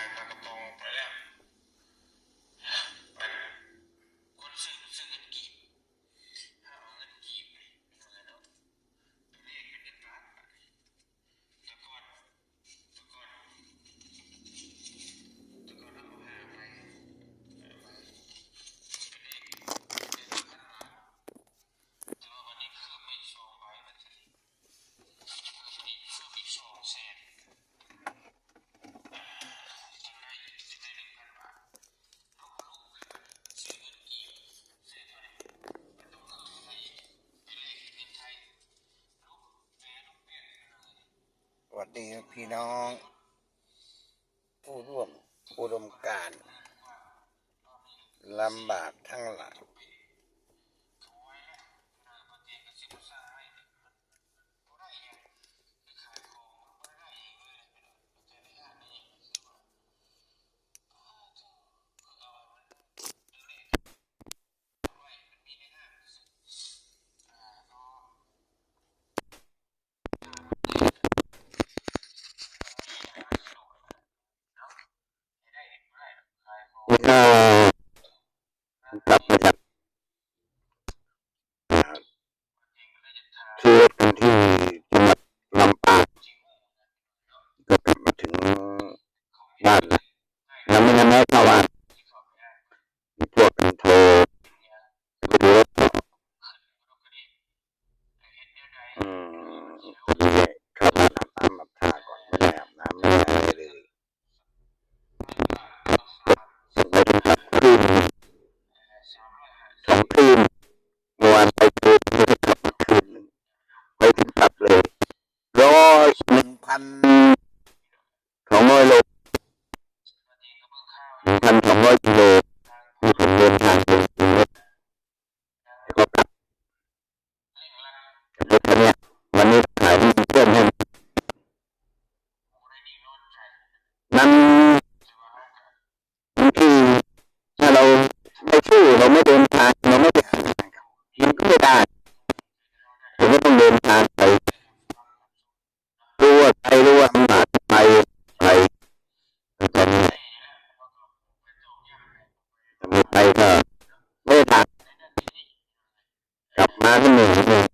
Ay, pagkatong pala. วัสดีพี่น้อง ผู้ร่วมอุดมการลำบากทั้งหลาย บ้านนะแล้วไม่งั้นแม่เข้าบ้านพวกกันโทรไปดูรถอืมเข้าบ้านอาน้ำอาบท่าก่อนไม่ได้อาบน้ำไม่ได้เลยสองคืนมานไปคืนไม่ได้าหกลับเลยร้อยหนึ่งพัน เราไม่เดินทางเราไม่ไปหามันก็ไม่ได้ผมก็ต้องเดินทางไปรู้ว่าไปรู้ว่ามันหาไปไปตอนนี้ไปก็ไม่ได้ทางกลับมาก็เหนื่อหนื่อ